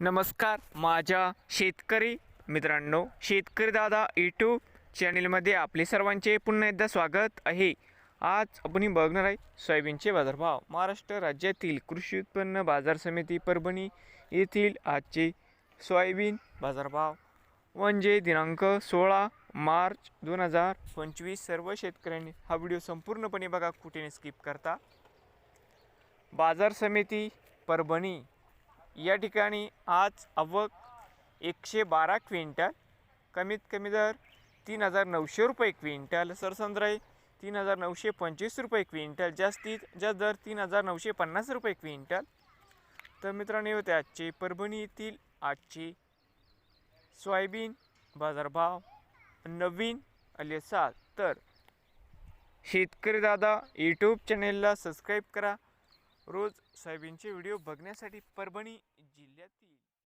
नमस्कार माझ्या शेतकरी मित्रांनो शेतकरी दादा यूट्यूब चॅनेलमध्ये आपले सर्वांचे पुन्हा एकदा स्वागत आहे. आज आपण बघणार आहे सोयाबीनचे बाजारभाव. महाराष्ट्र राज्यातील कृषी उत्पन्न बाजार समिती परभणी येथील आजचे सोयाबीन बाजारभाव. म्हणजे दिनांक सोळा मार्च दोन हजार पंचवीस. सर्व शेतकऱ्यांनी हा व्हिडिओ संपूर्णपणे बघा कुठेने स्किप करता. बाजार समिती परभणी. या ठिकाणी आज आवक एकशे बारा क्विंटल कमीत कमी दर तीन हजार नऊशे रुपये क्विंटल. सरसंद्राई तीन हजार नऊशे पंचवीस रुपये क्विंटल. जास्तीत जास्त दर तीन हजार नऊशे पन्नास रुपये क्विंटल. तर मित्रांनो होते आजचे परभणी येथील आजचे सोयाबीन बाजारभाव नवीन आले सात तर शेतकरी दादा यूट्यूब चॅनेलला सबस्क्राईब करा. रोज सोयाबीनचे व्हिडिओ बघण्यासाठी परभणी जिल्ह्यातील